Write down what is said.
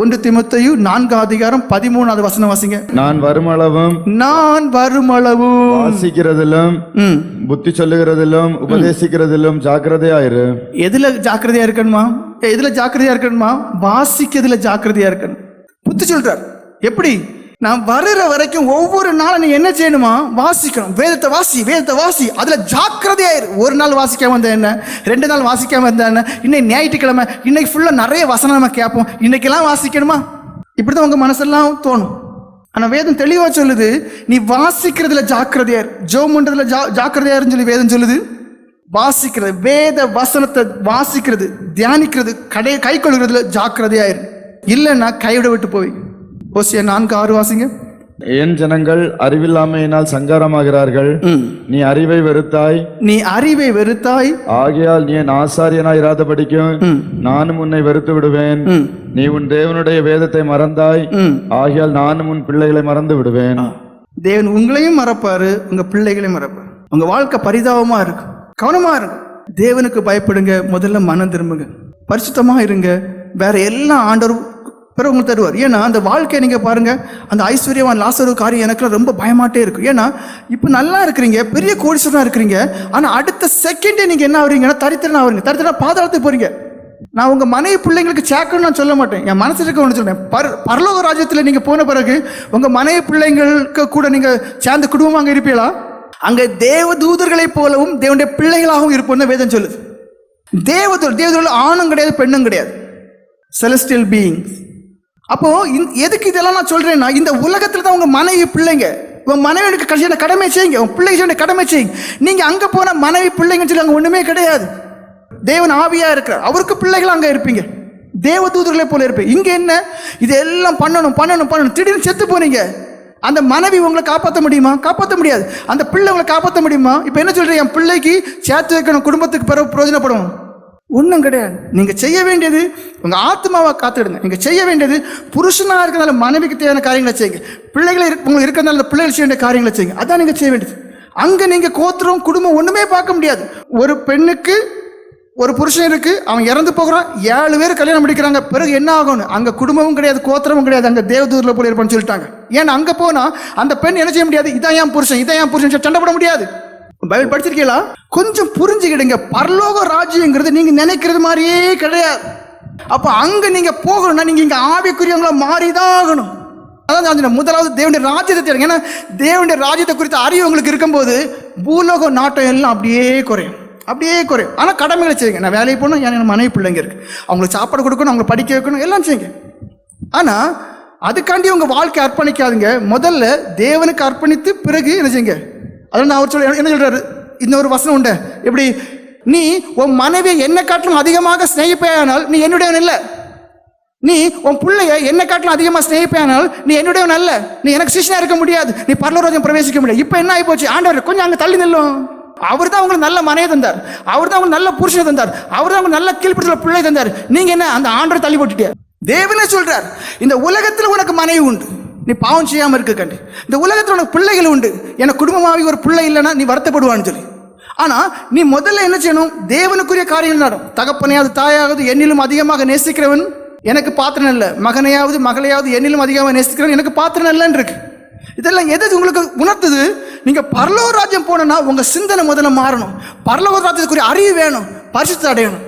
ஒன்று திமுத்தையு நான்காம் அதிகாரம் பதிமூணாவது வசனம் வாசிங்க. நான் வருமளவும் நான் வருமளவு வாசிக்கிறதிலும் புத்தி சொல்லுகிறதிலும் உபதேசிக்கிறதிலும் ஜாக்கிரதையாயிரு எதுல ஜாக்கிரதையா இருக்கணுமா? எதுல ஜாக்கிரதையா இருக்கணுமா? வாசிக்கிறதுல ஜாக்கிரதையா இருக்கணும். புத்தி சொல்றார். எப்படி? நான் வர்ற வரைக்கும் ஒவ்வொரு நாளும் நீ என்ன செய்யணுமா? வாசிக்கணும். வேதத்தை வாசி வேதத்தை வாசி. அதில் ஜாக்கிரதையாயிரு. ஒரு நாள் வாசிக்காம வந்தா என்ன? ரெண்டு நாள் வாசிக்காம இருந்தா என்ன? இன்னைக்கு ஞாயிற்றுக்கிழமை இன்னைக்கு ஃபுல்லாக நிறைய வசனம் நம்ம கேட்போம். இன்னைக்கெல்லாம் வாசிக்கணுமா? இப்படி தான் உங்கள் மனசெல்லாம் தோணும். ஆனால் வேதம் தெளிவாக சொல்லுது நீ வாசிக்கிறதுல ஜாக்கிரதையா இரு ஜோம் பண்றதுல ஜா ஜாக்கிரதையாருன்னு சொல்லி வேதம் சொல்லுது. வாசிக்கிறது வேத வசனத்தை வாசிக்கிறது தியானிக்கிறது கடை கை கொள்கிறதுல ஜாக்கிரதையாயிரு. இல்லைன்னா கைவிட விட்டு போய். ஓசியா நான்கு ஆறு வாசிங்க. என் ஜனங்கள் அறிவில்லாமையினால் சங்காரமாகிறார்கள். நீ அறிவை வெறுத்தாய். நீ அறிவை வெறுத்தாய். ஆகையால் நீ என் ஆசாரியனாய் இராதபடிக்கும். நானும் உன்னை வெறுத்து விடுவேன். நீ உன் தேவனுடைய வேதத்தை மறந்தாய். ஆகையால் நானும் உன் பிள்ளைகளை மறந்து விடுவேன். தேவன் உங்களையும் மறப்பாரு உங்க பிள்ளைகளையும் மறப்பாரு. உங்க வாழ்க்கை பரிதாபமா இருக்கும் கவனமா இருங்க. தேவனுக்கு பயப்படுங்க முதல்ல மனம் திரும்புங்க. பரிசுத்தமா இருங்க. வேற எல்லா ஆண்டரும் பிறகு உங்களுக்கு தருவார். ஏன்னா அந்த வாழ்க்கையை நீங்கள் பாருங்கள் அந்த ஐஸ்வர்யவான் லாசரு காரியம் எனக்கு ரொம்ப பயமாட்டே இருக்கும் ஏன்னா இப்போ நல்லா இருக்கிறீங்க பெரிய கோடீஸ்வரனா இருக்கிறீங்க ஆனால் அடுத்த செகண்டே நீங்கள் என்ன ஆகுறீங்கன்னா தரித்திரனா ஆகுறீங்க தரித்திரனா பாதாளத்துக்கு போகிறீங்க நான் உங்கள் மனைவி பிள்ளைங்களுக்கு சேக்கன்னு நான் சொல்ல மாட்டேன். என் மனசு இருக்க ஒன்று சொல்கிறேன் பர் பரலோக ராஜ்யத்தில் நீங்கள் போன பிறகு உங்கள் மனைவி பிள்ளைங்களுக்கு கூட நீங்கள் சேர்ந்த குடும்பம் அங்கே இருப்பீங்களா? அங்கே தேவ தூதர்களைப் போலவும் தேவனுடைய பிள்ளைகளாகவும் இருப்போம்னு வேதம் சொல்லுது. தேவதூர் தேவதூரில் ஆணும் கிடையாது பெண்ணும் கிடையாது. செலஸ்டியல் பீயிங்ஸ் அப்போ எதுக்கு இதெல்லாம் நான் சொல்றேன்னா இந்த உலகத்துல தான் உங்க மனைவி பிள்ளைங்க உன் மனைவிக்கு கடைசியான கடமை செய்யுங்க. உன் பிள்ளைங்க செய்ய கடமை செய்யுங்க. நீங்க அங்க போனா மனைவி பிள்ளைங்கன்னு சொல்லி அங்கே ஒண்ணுமே கிடையாது. தேவன் ஆவியா இருக்கிறார். அவருக்கு பிள்ளைகள் அங்கே இருப்பீங்க. தேவதூதர்களே போல இருப்பீங்க. இங்கே என்ன? இதெல்லாம் பண்ணணும் பண்ணணும் பண்ணணும். திடீர்னு செத்து போனீங்க. அந்த மனைவி உங்களை காப்பாற்ற முடியுமா? காப்பாற்ற முடியாது. அந்த பிள்ளை உங்களை காப்பாற்ற முடியுமா? இப்போ என்ன சொல்கிறீங்க என் பிள்ளைக்கு சேர்த்து வைக்கணும் குடும்பத்துக்கு பிறகு பிரயோஜனப்படும் ஒன்றும் கிடையாது. நீங்கள் செய்ய வேண்டியது உங்கள் ஆத்மாவை காத்துடுங்க நீங்கள் செய்ய வேண்டியது புருஷனாக இருக்கிறதால மனைவிக்கு தேவையான காரியங்களை செய்யுங்க. பிள்ளைகளை உங்களுக்கு இருக்கிறதால அந்த பிள்ளைகள் செய்ய வேண்டிய காரியங்களை செய்யுங்க. அதான் நீங்கள் செய்ய வேண்டியது. அங்கே நீங்கள் கோத்திரம் குடும்பம் ஒன்றுமே பார்க்க முடியாது. ஒரு பெண்ணுக்கு ஒரு புருஷன் இருக்கு அவன் இறந்து போகிறான் ஏழு பேர் கல்யாணம் முடிக்கிறாங்க பிறகு என்ன ஆகணும் அங்கே குடும்பமும் கிடையாது கோத்திரமும் கிடையாது அங்கே தேவதூரில் போல இருப்பான்னு சொல்லிட்டாங்க. ஏன்னா அங்கே போனால் அந்த பெண் என்ன செய்ய முடியாது? இதான் என் புருஷன் இதான் என் புருஷன் சொல்லி சண்டை போட முடியாது. பைபிள் படிச்சிருக்கீங்களா? கொஞ்சம் புரிஞ்சுக்கிடுங்க. பரலோக ராஜ்யங்கிறது நீங்க நினைக்கிறது மாதிரியே கிடையாது. அப்ப அங்க நீங்க போகணும்னா நீங்க இங்க ஆவிக்குரியவங்களா மாறிதான் ஆகணும் அதான் முதலாவது தேவனுடைய ராஜ்யத்தை தேடுங்க. ஏன்னா தேவனுடைய ராஜ்யத்தை குறித்த அறிவு உங்களுக்கு இருக்கும்போது பூலோக நாட்டம் எல்லாம் அப்படியே குறையும். அப்படியே குறையும். ஆனால் கடமைகளை செய்யுங்க. நான் வேலைக்கு போகணும் என் மனைவி பிள்ளைங்க இருக்கு. அவங்களுக்கு சாப்பாடு கொடுக்கணும் அவங்களை படிக்க வைக்கணும் எல்லாம் செய்யுங்க. ஆனால் அதுக்காண்டி உங்கள் வாழ்க்கை அர்ப்பணிக்காதுங்க. முதல்ல தேவனுக்கு அர்ப்பணித்து பிறகு என்ன செய்யுங்க? அதனால் நான் அவர் சொல்ல என்ன சொல்றாரு? இன்னொரு வசனம் உண்டு. எப்படி? நீ உன் மனைவியை என்னை காட்டிலும் அதிகமாக ஸ்நேகிப்பையானால் நீ என்னுடையவன் இல்லை நீ உன் பிள்ளைய என்னை காட்டிலும் அதிகமாக ஸ்நேகிப்பையானால் நீ என்னுடையவன் அல்ல. நீ எனக்கு சிஷ்யனா இருக்க முடியாது. நீ பரலோராஜ்யம் பிரவேசிக்க முடியாது. இப்போ என்ன ஆகி போச்சு ஆண்டவர் கொஞ்சம் அங்கே தள்ளி நில்லும். அவர் தான் உங்களுக்கு நல்ல மனையை தந்தார். அவர் தான் உங்களுக்கு நல்ல புருஷனை தந்தார். அவர் தான் உங்களுக்கு நல்ல கீழ்ப்படுத்தல பிள்ளை தந்தார். நீங்க என்ன அந்த ஆண்டரை தள்ளி போட்டுட்டியா? தேவனே சொல்றார் இந்த உலகத்தில் உனக்கு மனைவி உண்டு. நீ பாவம் செய்யாமல் இருக்க கண்டு. இந்த உலகத்தில் உனக்கு பிள்ளைகள் உண்டு. எனக்கு குடும்பமாகவே ஒரு பிள்ளை இல்லைன்னா நீ வருத்தப்படுவான்னு சொல்லி. ஆனால் நீ முதல்ல என்ன செய்யணும்? தேவனுக்குரிய காரியம் நடும் தகப்பனையாவது தாயாவது என்னிலும் அதிகமாக நேசிக்கிறவன் எனக்கு பாத்திரம் இல்லை மகனையாவது மகளையாவது என்னிலும் அதிகமாக நேசிக்கிறவன் எனக்கு பாத்திரம் இல்லைன்னு இருக்கு. இதெல்லாம் எது உங்களுக்கு உணர்த்துது? நீங்க பரலோக ராஜ்யம் போனோம்னா உங்க சிந்தனை முதல்ல மாறணும். பரலோக ராஜ்யத்துக்குரிய அறிவு வேணும். பரிசுத்த அடையணும்.